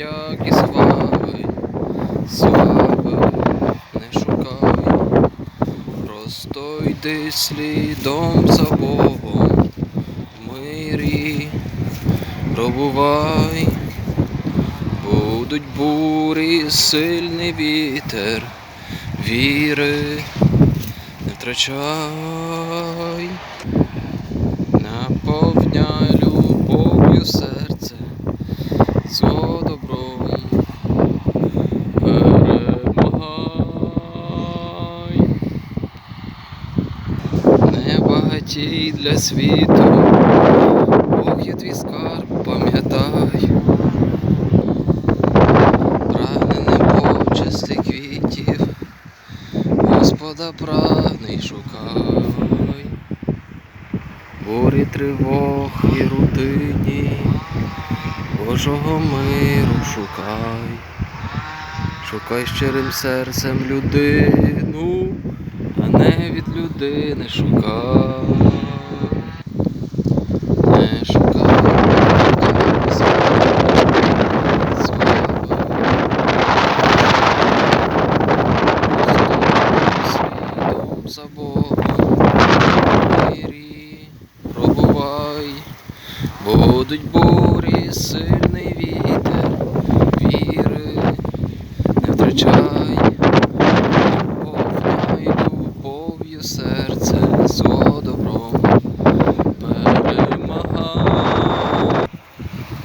подяки слави, слави не шукай, просто йди слідом за Богом, в мирі. Пробувай, будуть бурі, сильний вітер, віри не втрачай. Наповняй любов'ю серце, зло добром перемагай. Не для світу, Бог є твій скарб, пам'ятай. Прагненим почесті квітів, Господа прагний шукай. Бурі тривог і рутині, Божого миру шукай, шукай щирим серцем людину, від людини шукай. Не пробувай, будуть бурі, сильний вітер, віри не втрачай, наповняй серце, зло добром перемагай,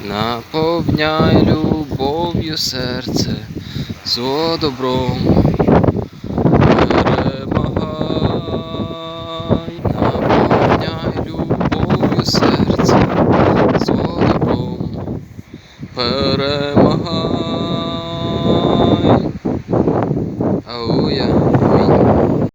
наповняй любов'ю серце, зло добром перемагай, наповняй любов'ю серце, зло добром перемагай.